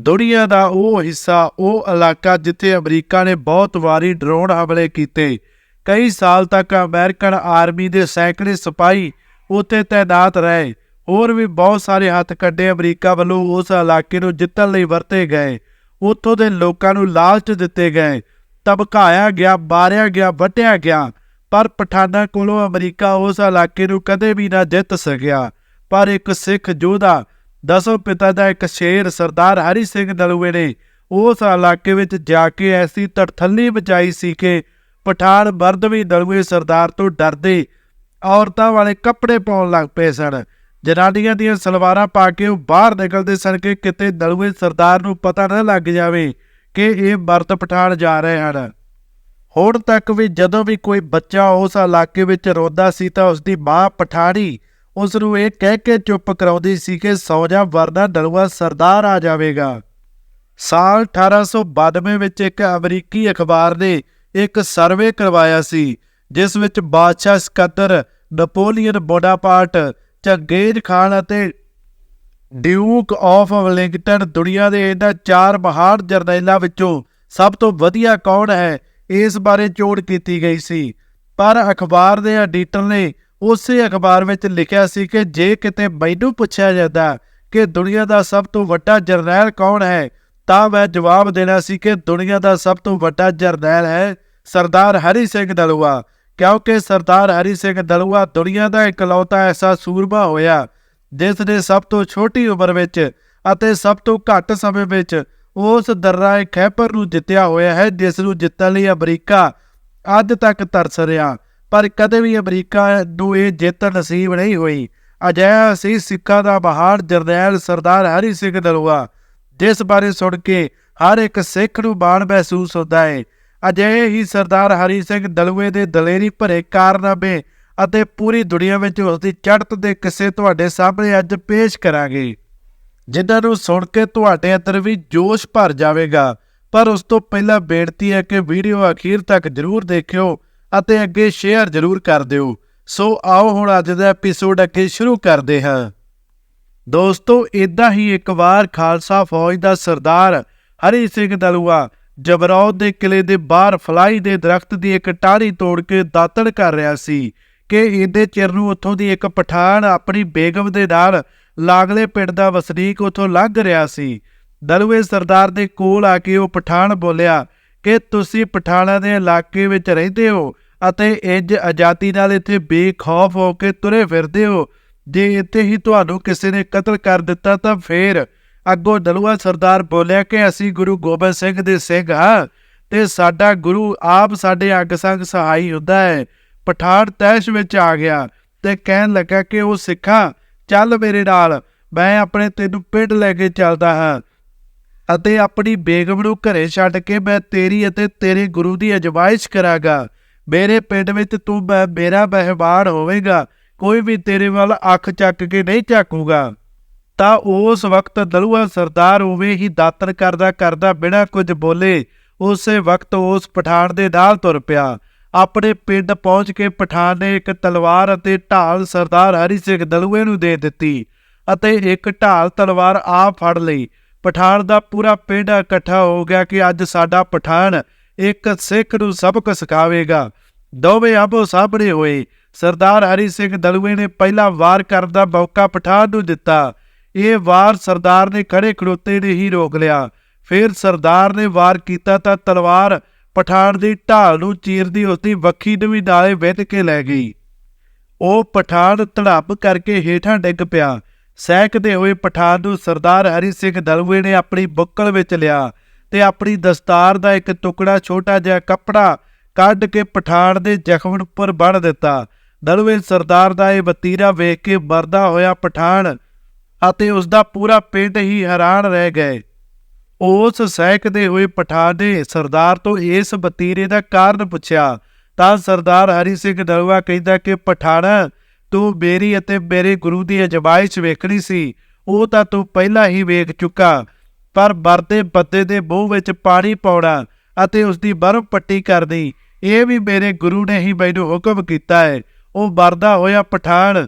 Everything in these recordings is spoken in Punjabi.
ਦੁਨੀਆ ਦਾ ਉਹ ਹਿੱਸਾ, ਉਹ ਇਲਾਕਾ ਜਿੱਥੇ ਅਮਰੀਕਾ ਨੇ ਬਹੁਤ ਵਾਰੀ ਡਰੋਨ ਹਮਲੇ ਕੀਤੇ। ਕਈ ਸਾਲ ਤੱਕ ਅਮਰੀਕਨ ਆਰਮੀ ਦੇ ਸੈਂਕੜੇ ਸਿਪਾਹੀ ਉੱਥੇ ਤਾਇਨਾਤ ਰਹੇ। ਹੋਰ ਵੀ ਬਹੁਤ ਸਾਰੇ ਹੱਥ ਕੱਢੇ ਅਮਰੀਕਾ ਵੱਲੋਂ ਉਸ ਇਲਾਕੇ ਨੂੰ ਜਿੱਤਣ ਲਈ ਵਰਤੇ ਗਏ। ਉੱਥੋਂ ਦੇ ਲੋਕਾਂ ਨੂੰ ਲਾਲਚ ਦਿੱਤੇ ਗਏ। ਧਮਕਾਇਆ ਗਿਆ, ਮਾਰਿਆ ਗਿਆ ਵੱਢਿਆ ਗਿਆ। ਪਰ ਪਠਾਨਾਂ ਕੋਲੋਂ ਅਮਰੀਕਾ ਉਸ ਇਲਾਕੇ ਨੂੰ ਕਦੇ ਵੀ ਨਾ ਜਿੱਤ ਸਕਿਆ। ਪਰ ਇੱਕ ਸਿੱਖ ਯੋਧਾ ਦਸੋ ਪਿਤਾ ਦਾ ਇੱਕ ਸ਼ੇਰ ਸਰਦਾਰ ਹਰੀ ਸਿੰਘ ਨਲੂਏ ਨੇ ਉਸ ਇਲਾਕੇ ਵਿੱਚ ਜਾ ਕੇ ਐਸੀ ਤੜਥੱਲੀ ਬਚਾਈ ਸੀ ਕਿ ਪਠਾਨ ਮਰਦ ਵੀ ਨਲੂਏ ਸਰਦਾਰ ਤੋਂ ਡਰਦੇ ਔਰਤਾਂ ਵਾਲੇ ਕੱਪੜੇ ਪਾਉਣ ਲੱਗ ਪਏ ਸਨ। ਜਨਾਨੀਆਂ ਦੀਆਂ ਸਲਵਾਰਾਂ ਪਾ ਕੇ ਉਹ ਬਾਹਰ ਨਿਕਲਦੇ ਸਨ ਕਿ ਕਿਤੇ ਨਲੂਏ ਸਰਦਾਰ ਨੂੰ ਪਤਾ ਨਾ ਲੱਗ ਜਾਵੇ ਕਿ ਇਹ ਮਰਦ ਪਠਾਨ ਜਾ ਰਹੇ ਹਨ। ਹੁਣ ਤੱਕ ਵੀ ਜਦੋਂ ਵੀ ਕੋਈ ਬੱਚਾ ਉਸ ਇਲਾਕੇ ਵਿੱਚ ਰੋਂਦਾ ਸੀ ਤਾਂ ਉਸ ਦੀ ਮਾਂ ਪਠਾਣੀ ਉਸ ਨੂੰ ਇਹ ਕਹਿ ਕੇ ਚੁੱਪ ਕਰਾਉਂਦੀ ਸੀ ਕਿ ਸੌ ਜਾ ਵਰਨਾ ਨਲੂਆ ਸਰਦਾਰ ਆ ਜਾਵੇਗਾ। ਸਾਲ 1892 ਵਿੱਚ ਇੱਕ ਅਮਰੀਕੀ ਅਖਬਾਰ ਨੇ ਇੱਕ ਸਰਵੇ ਕਰਵਾਇਆ ਸੀ, ਜਿਸ ਵਿੱਚ ਬਾਦਸ਼ਾਹ ਸਕੱਤਰ ਨਪੋਲੀਅਨ ਬੋਨਾਪਾਰਟ ਚੰਗੇਜ਼ ਖਾਨ ਅਤੇ ਡਿਊਕ ਆਫ ਵੈਲਿੰਗਟਨ ਦੁਨੀਆ ਦੇ ਇਹਨਾਂ ਚਾਰ ਮਹਾਨ ਜਰਨੈਲਾਂ ਵਿੱਚੋਂ ਸਭ ਤੋਂ ਵਧੀਆ ਕੌਣ ਹੈ, ਇਸ ਬਾਰੇ ਚੋਣ ਕੀਤੀ ਗਈ ਸੀ। ਪਰ ਅਖਬਾਰ ਦੇ ਐਡੀਟਰ ਨੇ ਉਸੇ ਅਖਬਾਰ ਵਿੱਚ ਲਿਖਿਆ ਸੀ ਕਿ ਜੇ ਕਿਤੇ ਮੈਨੂੰ ਪੁੱਛਿਆ ਜਾਂਦਾ ਕਿ ਦੁਨੀਆ ਦਾ ਸਭ ਤੋਂ ਵੱਡਾ ਜਰਨੈਲ ਕੌਣ ਹੈ, ਤਾਂ ਮੈਂ ਜਵਾਬ ਦੇਣਾ ਸੀ ਕਿ ਦੁਨੀਆ ਦਾ ਸਭ ਤੋਂ ਵੱਡਾ ਜਰਨੈਲ ਹੈ ਸਰਦਾਰ ਹਰੀ ਸਿੰਘ ਦਲੂਆ। ਕਿਉਂਕਿ ਸਰਦਾਰ ਹਰੀ ਸਿੰਘ ਦਲੂਆ ਦੁਨੀਆ ਦਾ ਇਕਲੌਤਾ ਐਸਾ ਸੂਰਮਾ ਹੋਇਆ, ਜਿਸ ਨੇ ਸਭ ਤੋਂ ਛੋਟੀ ਉਮਰ ਵਿੱਚ ਅਤੇ ਸਭ ਤੋਂ ਘੱਟ ਸਮੇਂ ਵਿੱਚ ਉਸ ਦਰਰਾਏ ਖੈਪਰ ਨੂੰ ਜਿੱਤਿਆ ਹੋਇਆ ਹੈ, ਜਿਸ ਨੂੰ ਜਿੱਤਣ ਲਈ ਅਮਰੀਕਾ ਅੱਜ ਤੱਕ ਤਰਸ ਰਿਹਾ। ਪਰ ਕਦੇ ਵੀ ਅਮਰੀਕਾ ਨੂੰ ਇਹ ਜਿੱਤ ਨਸੀਬ ਨਹੀਂ ਹੋਈ। ਅਜਿਹਾ ਸੀ ਸਿੱਖਾਂ ਦਾ ਮਹਾਨ ਜਰਨੈਲ ਸਰਦਾਰ ਹਰੀ ਸਿੰਘ ਦਲੂਆ ਜਿਸ ਬਾਰੇ ਸੁਣ ਕੇ ਹਰ ਇੱਕ ਸਿੱਖ ਨੂੰ ਮਾਣ ਮਹਿਸੂਸ ਹੁੰਦਾ ਹੈ ਅਜਿਹੇ ਹੀ ਸਰਦਾਰ ਹਰੀ ਸਿੰਘ ਦਲੂਏ ਦੇ ਦਲੇਰੀ ਭਰੇ ਕਾਰਨਾਮੇ ਅਤੇ ਪੂਰੀ ਦੁਨੀਆ ਵਿੱਚ ਉਸ ਦੀ ਚੜ੍ਹਤ ਦੇ ਕਿੱਸੇ ਤੁਹਾਡੇ ਸਾਹਮਣੇ ਅੱਜ ਪੇਸ਼ ਕਰਾਂਗੇ। ਜਿਨ੍ਹਾਂ ਨੂੰ ਸੁਣ ਕੇ ਤੁਹਾਡੇ ਅੰਦਰ ਵੀ ਜੋਸ਼ ਭਰ ਜਾਵੇਗਾ, ਪਰ ਉਸ ਤੋਂ ਪਹਿਲਾਂ ਬੇਨਤੀ ਹੈ ਕਿ ਵੀਡੀਓ ਅਖੀਰ ਤੱਕ ਜਰੂਰ ਦੇਖਿਓ। ਅਤੇ ਅੱਗੇ ਸ਼ੇਅਰ ਜਰੂਰ ਕਰ ਦਿਓ। ਸੋ ਆਓ ਹੁਣ ਅੱਜ ਦਾ ਐਪੀਸੋਡ ਅੱਗੇ ਸ਼ੁਰੂ ਕਰਦੇ ਹਾਂ। ਦੋਸਤੋ ਇਦਾਂ ਹੀ ਇੱਕ ਵਾਰ ਖਾਲਸਾ ਫੌਜ ਦਾ ਸਰਦਾਰ ਹਰੀ ਸਿੰਘ ਦਲੂਆ ਜਬਰੌਤ ਦੇ ਕਿਲੇ ਦੇ ਬਾਹਰ ਫਲਾਈ ਦੇ ਦਰਖਤ ਦੀ ਇੱਕ ਟਾਹਣੀ ਤੋੜ ਕੇ ਦਾਤਣ ਕਰ ਰਿਹਾ ਸੀ ਕਿ ਇਹਦੇ ਚਿਰ ਨੂੰ ਉੱਥੋਂ ਦੀ ਇੱਕ ਪਠਾਨ ਆਪਣੀ ਬੇਗਮ ਦੇ ਨਾਲ ਲਾਗਲੇ ਪਿੰਡ ਦਾ ਵਸਨੀਕ ਉੱਥੋਂ ਲੰਘ ਰਿਹਾ ਸੀ। ਦਲੂਏ ਸਰਦਾਰ ਦੇ ਕੋਲ ਆ ਕੇ ਉਹ ਪਠਾਨ ਬੋਲਿਆ ਕਿ ਤੁਸੀਂ ਪਠਾਨਾਂ ਦੇ ਇਲਾਕੇ ਵਿੱਚ ਰਹਿੰਦੇ ਹੋ ਅਤੇ ਇੰਜ ਆਜ਼ਾਦੀ ਨਾਲ ਇੱਥੇ ਬੇਖੌਫ ਹੋ ਕੇ ਤੁਰੇ ਫਿਰਦੇ ਹੋ। ਜੇ ਇੱਥੇ ਹੀ ਤੁਹਾਨੂੰ ਕਿਸੇ ਨੇ ਕਤਲ ਕਰ ਦਿੱਤਾ ਤਾਂ ਫੇਰ ਅੱਗੋਂ ਦਲੂਆ ਸਰਦਾਰ ਬੋਲਿਆ ਕਿ ਅਸੀਂ ਗੁਰੂ ਗੋਬਿੰਦ ਸਿੰਘ ਦੇ ਸਿੰਘ ਹਾਂ ਤੇ ਸਾਡਾ ਗੁਰੂ ਆਪ ਸਾਡੇ ਅੱਗ ਸੰਗ ਸਹਾਈ ਹੁੰਦਾ ਹੈ। ਪਠਾਨ ਤੈਸ਼ ਵਿੱਚ ਆ ਗਿਆ ਤੇ ਕਹਿਣ ਲੱਗਾ ਕਿ ਉਹ ਸਿੱਖਾ, ਚੱਲ ਮੇਰੇ ਨਾਲ, ਮੈਂ ਆਪਣੇ ਤੈਨੂੰ ਪਿੰਡ ਲੈ ਕੇ ਚੱਲਦਾ ਹਾਂ। ਅਤੇ ਆਪਣੀ ਬੇਗਮ ਨੂੰ ਘਰੇ ਛੱਡ ਕੇ ਮੈਂ ਤੇਰੀ ਅਤੇ ਤੇਰੇ ਗੁਰੂ ਦੀ ਅਜਮਾਇਸ਼ ਕਰਾਂਗਾ। ਮੇਰੇ ਪਿੰਡ ਵਿੱਚ ਤੂੰ ਮੈਂ, ਮੇਰਾ ਮਹਿਮਾਨ ਹੋਵੇਗਾ। ਕੋਈ ਵੀ ਤੇਰੇ ਵੱਲ ਅੱਖ ਚੱਕ ਕੇ ਨਹੀਂ ਝਾਕੂਗਾ। ਤਾਂ ਉਸ ਵਕਤ ਦਲੂਆ ਸਰਦਾਰ ਉਵੇਂ ਹੀ ਦਾਤਰ ਕਰਦਾ ਕਰਦਾ ਬਿਨਾਂ ਕੁਝ ਬੋਲੇ ਉਸੇ ਵਕਤ ਉਸ ਪਠਾਨ ਦੇ ਨਾਲ ਤੁਰ ਪਿਆ। ਆਪਣੇ ਪਿੰਡ ਪਹੁੰਚ ਕੇ ਪਠਾਨ ਨੇ ਇੱਕ ਤਲਵਾਰ ਅਤੇ ਢਾਲ ਸਰਦਾਰ ਹਰੀ ਸਿੰਘ ਦਲੂਏ ਨੂੰ ਦੇ ਦਿੱਤੀ ਅਤੇ ਇੱਕ ਢਾਲ ਤਲਵਾਰ ਆਪ ਫੜ ਲਈ। ਪਠਾਨ ਦਾ ਪੂਰਾ ਪਿੰਡ ਇਕੱਠਾ ਹੋ ਗਿਆ ਕਿ ਅੱਜ ਸਾਡਾ ਪਠਾਨ ਇੱਕ ਸਿੱਖ ਨੂੰ ਸਬਕ ਸਿਖਾਵੇਗਾ। ਦੋਵੇਂ ਆਪੋ ਸਾਹਮਣੇ ਹੋਏ। ਸਰਦਾਰ ਹਰੀ ਸਿੰਘ ਦਲੂਏ ਨੇ ਪਹਿਲਾ ਵਾਰ ਕਰਨ ਦਾ ਮੌਕਾ ਪਠਾਨ ਨੂੰ ਦਿੱਤਾ। ਇਹ ਵਾਰ ਸਰਦਾਰ ਨੇ ਖੜੇ ਖੜੋਤੇ ਨੇ ਹੀ ਰੋਕ ਲਿਆ। ਫਿਰ ਸਰਦਾਰ ਨੇ ਵਾਰ ਕੀਤਾ ਤਾਂ ਤਲਵਾਰ ਪਠਾਨ ਦੀ ਢਾਲ ਨੂੰ ਚੀਰਦੀ ਉਸਦੀ ਵੱਖੀ ਨੂੰ ਵੀ ਨਾਲੇ ਵਿਧ ਕੇ ਲੈ ਗਈ। ਉਹ ਪਠਾਨ ਧੜੱਪ ਕਰਕੇ ਹੇਠਾਂ ਡਿੱਗ ਪਿਆ। ਸਹਿਕਦੇ ਹੋਏ ਪਠਾਨ ਨੂੰ ਸਰਦਾਰ ਹਰੀ ਸਿੰਘ ਦਲਵੇ ਨੇ ਆਪਣੀ ਬੁੱਕਲ ਵਿੱਚ ਲਿਆ ਤੇ ਆਪਣੀ ਦਸਤਾਰ ਦਾ ਇੱਕ ਟੁਕੜਾ ਛੋਟਾ ਜਿਹਾ ਕੱਪੜਾ ਕੱਢ ਕੇ ਪਠਾਨ ਦੇ ਜ਼ਖਮ ਉੱਪਰ ਬੰਨ੍ਹ ਦਿੱਤਾ। ਦਲੂਏ ਸਰਦਾਰ ਦਾ ਇਹ ਵਤੀਰਾ ਵੇਖ ਕੇ ਮਰਦਾ ਹੋਇਆ ਪਠਾਨ ਅਤੇ ਉਸ ਦਾ ਪੂਰਾ ਪਿੰਡ ਹੀ ਹੈਰਾਨ ਰਹਿ ਗਏ। ਉਸ ਸਹਿਕਦੇ ਹੋਏ ਪਠਾਨ ਨੇ ਸਰਦਾਰ ਤੋਂ ਇਸ ਵਤੀਰੇ ਦਾ ਕਾਰਨ ਪੁੱਛਿਆ ਤਾਂ ਸਰਦਾਰ ਹਰੀ ਸਿੰਘ ਦਲੂਆ ਕਹਿੰਦਾ ਕਿ ਪਠਾਣਾ ਤੂੰ ਮੇਰੀ ਅਤੇ ਮੇਰੇ ਗੁਰੂ ਦੀ ਅਜਵਾਇਸ਼ ਵੇਖਣੀ ਸੀ, ਉਹ ਤਾਂ ਤੂੰ ਪਹਿਲਾਂ ਹੀ ਵੇਖ ਚੁੱਕਾ। ਪਰ ਵਰਦੇ ਬੱਦੇ ਦੇ ਮੂੰਹ ਵਿੱਚ ਪਾਣੀ ਪਾਉਣਾ ਅਤੇ ਉਸ ਦੀ ਬਰਫ਼ ਪੱਟੀ ਕਰਨੀ, ਇਹ ਵੀ ਮੇਰੇ ਗੁਰੂ ਨੇ ਹੀ ਮੈਨੂੰ ਹੁਕਮ ਕੀਤਾ ਹੈ ਉਹ ਵਰਦਾ ਹੋਇਆ ਪਠਾਨ,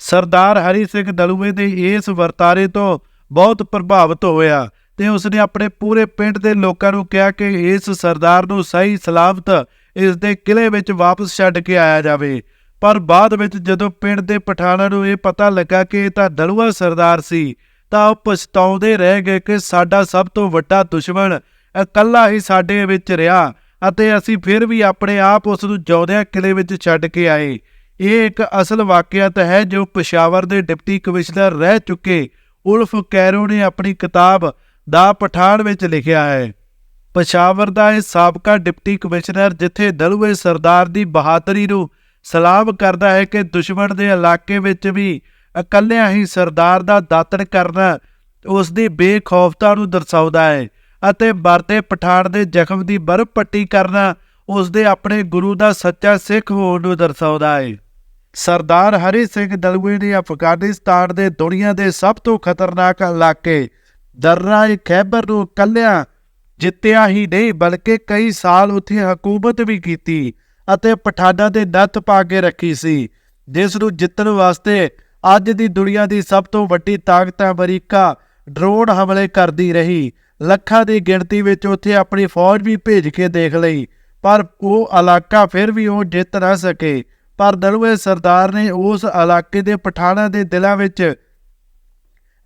ਸਰਦਾਰ ਹਰੀ ਸਿੰਘ ਦਲੂਏ ਦੇ ਇਸ ਵਰਤਾਰੇ ਤੋਂ ਬਹੁਤ ਪ੍ਰਭਾਵਿਤ ਹੋਇਆ ਤੇ ਉਸਨੇ ਆਪਣੇ ਪੂਰੇ ਪਿੰਡ ਦੇ ਲੋਕਾਂ ਨੂੰ ਕਿਹਾ ਕਿ ਇਸ ਸਰਦਾਰ ਨੂੰ ਸਹੀ ਸਲਾਮਤ ਇਸ ਦੇ ਕਿਲੇ ਵਿੱਚ ਵਾਪਸ ਛੱਡ ਕੇ ਆਇਆ ਜਾਵੇ। ਪਰ ਬਾਅਦ ਵਿੱਚ ਜਦੋਂ ਪਿੰਡ ਦੇ ਪਠਾਨਾਂ ਨੂੰ ਇਹ ਪਤਾ ਲੱਗਾ ਕਿ ਇਹ ਤਾਂ ਦਲੂਆ ਸਰਦਾਰ ਸੀ, ਤਾਂ ਉਹ ਪਛਤਾਉਂਦੇ ਰਹਿ ਗਏ ਕਿ ਸਾਡਾ ਸਭ ਤੋਂ ਵੱਡਾ ਦੁਸ਼ਮਣ ਇਕੱਲਾ ਹੀ ਸਾਡੇ ਵਿੱਚ ਰਿਹਾ ਅਤੇ ਅਸੀਂ ਫਿਰ ਵੀ ਆਪਣੇ ਆਪ ਉਸ ਨੂੰ ਜੌਦਿਆਂ ਕਿਲੇ ਵਿੱਚ ਛੱਡ ਕੇ ਆਏ। ਇਹ ਇੱਕ ਅਸਲ ਵਾਕਿਆਤ ਹੈ ਜੋ ਪਸ਼ਾਵਰ ਦੇ ਡਿਪਟੀ ਕਮਿਸ਼ਨਰ ਰਹਿ ਚੁੱਕੇ, ਉਲਫ ਕੈਰੋ ਨੇ ਆਪਣੀ ਕਿਤਾਬ ਦਾ ਪਠਾਨ ਵਿੱਚ ਲਿਖਿਆ ਹੈ। ਪਸ਼ਾਵਰ ਦਾ ਇਹ ਸਾਬਕਾ ਡਿਪਟੀ ਕਮਿਸ਼ਨਰ ਜਿੱਥੇ ਦਲੂਏ ਸਰਦਾਰ ਦੀ ਬਹਾਦਰੀ ਨੂੰ ਸਲਾਮ ਕਰਦਾ ਹੈ ਕਿ ਦੁਸ਼ਮਣ ਦੇ ਇਲਾਕੇ ਵਿੱਚ ਵੀ ਇਕੱਲਿਆਂ ਹੀ ਸਰਦਾਰ ਦਾ ਦਾਤਣ ਕਰਨਾ ਉਸ ਦੀ ਬੇਖੌਫਤਾ ਨੂੰ ਦਰਸਾਉਂਦਾ ਹੈ ਅਤੇ ਮਰਦੇ ਪਠਾਨ ਦੇ ਜ਼ਖਮ ਦੀ ਬਰਫ਼ ਪੱਟੀ ਕਰਨਾ ਉਸ ਦੇ ਆਪਣੇ ਗੁਰੂ ਦਾ ਸੱਚਾ ਸਿੱਖ ਹੋਣ ਨੂੰ ਦਰਸਾਉਂਦਾ ਹੈ। ਸਰਦਾਰ ਹਰੀ ਸਿੰਘ ਦਲੂਏ ਨੇ ਅਫਗਾਨਿਸਤਾਨ ਦੇ ਦੁਨੀਆ ਦੇ ਸਭ ਤੋਂ ਖਤਰਨਾਕ ਇਲਾਕੇ ਦਰਰਾ ਖੈਬਰ ਨੂੰ ਕੱਲਿਆਂ ਜਿੱਤਿਆ ਹੀ ਨਹੀਂ, ਬਲਕਿ ਕਈ ਸਾਲ ਉੱਥੇ ਹਕੂਮਤ ਵੀ ਕੀਤੀ ਅਤੇ ਪਠਾਨਾਂ ਦੇ ਨੱਥ ਪਾ ਕੇ ਰੱਖੀ ਸੀ। ਜਿਸ ਨੂੰ ਜਿੱਤਣ ਵਾਸਤੇ ਅੱਜ ਦੀ ਦੁਨੀਆ ਦੀ ਸਭ ਤੋਂ ਵੱਡੀ ਤਾਕਤ ਅਮਰੀਕਾ ਡਰੋਨ ਹਮਲੇ ਕਰਦੀ ਰਹੀ। ਲੱਖਾਂ ਦੀ ਗਿਣਤੀ ਵਿੱਚ ਉੱਥੇ ਆਪਣੀ ਫੌਜ ਵੀ ਭੇਜ ਕੇ ਦੇਖ ਲਈ, ਪਰ ਉਹ ਇਲਾਕਾ ਫਿਰ ਵੀ ਉਹ ਜਿੱਤ ਨਾ ਸਕੇ। ਪਰ ਦਲੂਏ ਸਰਦਾਰ ਨੇ ਉਸ ਇਲਾਕੇ ਦੇ ਪਠਾਨਾਂ ਦੇ ਦਿਲਾਂ ਵਿੱਚ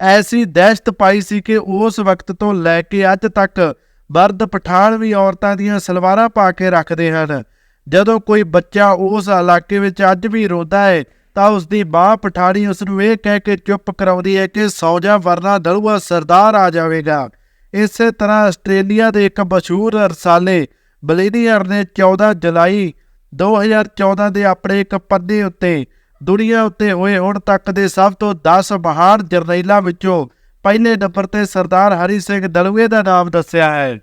ਐਸੀ ਦਹਿਸ਼ਤ ਪਾਈ ਸੀ ਕਿ ਉਸ ਵਕਤ ਤੋਂ ਲੈ ਕੇ ਅੱਜ ਤੱਕ ਮਰਦ ਪਠਾਨ ਵੀ ਔਰਤਾਂ ਦੀਆਂ ਸਲਵਾਰਾਂ ਪਾ ਕੇ ਰੱਖਦੇ ਹਨ। ਜਦੋਂ ਕੋਈ ਬੱਚਾ ਉਸ ਇਲਾਕੇ ਵਿੱਚ ਅੱਜ ਵੀ ਰੋਂਦਾ ਹੈ, ਤਾਂ ਉਸ ਦੀ ਮਾਂ ਪਠਾਣੀ ਉਸ ਨੂੰ ਇਹ ਕਹਿ ਕੇ ਚੁੱਪ ਕਰਾਉਂਦੀ ਹੈ ਕਿ ਸੌ ਜਾ ਵਰਨਾ ਦਲੂਆ ਸਰਦਾਰ ਆ ਜਾਵੇਗਾ। ਇਸੇ ਤਰ੍ਹਾਂ ਆਸਟ੍ਰੇਲੀਆ ਦੇ ਇੱਕ ਮਸ਼ਹੂਰ ਰਸਾਲੇ ਬਲੀਨੀਅਰ ਨੇ 14 ਜੁਲਾਈ 2014 ਦੇ ਆਪਣੇ ਇੱਕ ਪੰਨੇ ਉੱਤੇ ਦੁਨੀਆ ਉੱਤੇ ਹੋਏ ਹੁਣ ਤੱਕ ਦੇ ਸਭ ਤੋਂ 10 ਮਹਾਨ ਜਰਨੈਲਾਂ ਵਿੱਚੋਂ ਪਹਿਲੇ ਨੰਬਰ ਤੇ ਸਰਦਾਰ ਹਰੀ ਸਿੰਘ ਦਲੂਏ ਦਾ ਨਾਮ ਦੱਸਿਆ ਹੈ।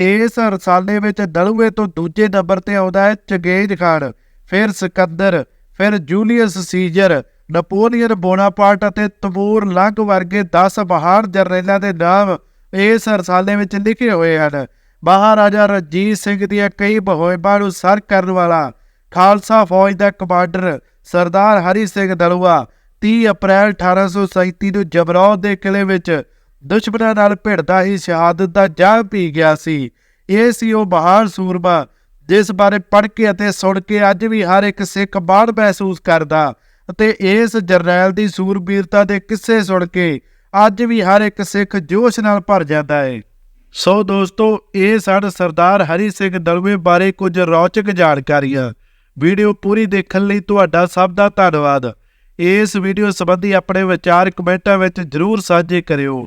ਇਸ ਰਸਾਲੇ ਵਿੱਚ ਦਲੂਏ ਤੋਂ ਦੂਜੇ ਨੰਬਰ ਤੇ ਆਉਂਦਾ ਹੈ ਚੰਗੇਜ਼ ਖਾਨ, ਫਿਰ ਸਿਕੰਦਰ, ਫਿਰ ਜੂਲੀਅਸ ਸੀਜ਼ਰ, ਨਪੋਲੀਅਨ ਬੋਨਾਪਾਰਟ ਅਤੇ ਤਮੂਰ ਲੰਗ ਵਰਗੇ 10 ਮਹਾਨ ਜਰਨੈਲਾਂ ਦੇ ਨਾਮ ਇਸ ਰਸਾਲੇ ਵਿੱਚ ਲਿਖੇ ਹੋਏ ਹਨ। ਮਹਾਰਾਜਾ ਰਣਜੀਤ ਸਿੰਘ ਦੀਆਂ ਕਈ ਮੁਹਿੰਮਾਂ ਨੂੰ ਸਰ ਕਰਨ ਵਾਲਾ ਖਾਲਸਾ ਫੌਜ ਦਾ ਕਮਾਂਡਰ ਸਰਦਾਰ ਹਰੀ ਸਿੰਘ ਦਲੂਆ 30 ਅਪ੍ਰੈਲ 1837 ਨੂੰ ਜਬਰੌਦ ਦੇ ਕਿਲੇ ਵਿੱਚ ਦੁਸ਼ਮਣਾਂ ਨਾਲ ਭਿੜਦਾ ਹੀ ਸ਼ਹਾਦਤ ਦਾ ਜਾਮ ਪੀ ਗਿਆ ਸੀ। ਇਹ ਸੀ ਉਹ ਮਹਾਨ ਸੂਰਮਾ, ਜਿਸ ਬਾਰੇ ਪੜ੍ਹ ਕੇ ਅਤੇ ਸੁਣ ਕੇ ਅੱਜ ਵੀ ਹਰ ਇੱਕ ਸਿੱਖ ਮਾਣ ਮਹਿਸੂਸ ਕਰਦਾ ਅਤੇ ਇਸ ਜਰਨੈਲ ਦੀ ਸੂਰਬੀਰਤਾ ਦੇ ਕਿੱਸੇ ਸੁਣ ਕੇ ਅੱਜ ਵੀ ਹਰ ਇੱਕ ਸਿੱਖ ਜੋਸ਼ ਨਾਲ ਭਰ ਜਾਂਦਾ ਹੈ। ਸੋ ਦੋਸਤੋ, ਇਹ ਸਨ ਸਰਦਾਰ ਹਰੀ ਸਿੰਘ ਦਲਵੇ ਬਾਰੇ ਕੁਝ ਰੌਚਕ ਜਾਣਕਾਰੀਆਂ। ਵੀਡੀਓ ਪੂਰੀ ਦੇਖਣ ਲਈ ਤੁਹਾਡਾ ਸਭ ਦਾ ਧੰਨਵਾਦ। ਇਸ ਵੀਡੀਓ ਸੰਬੰਧੀ ਆਪਣੇ ਵਿਚਾਰ ਕਮੈਂਟਾਂ ਵਿੱਚ ਜਰੂਰ ਸਾਂਝੇ ਕਰਿਓ।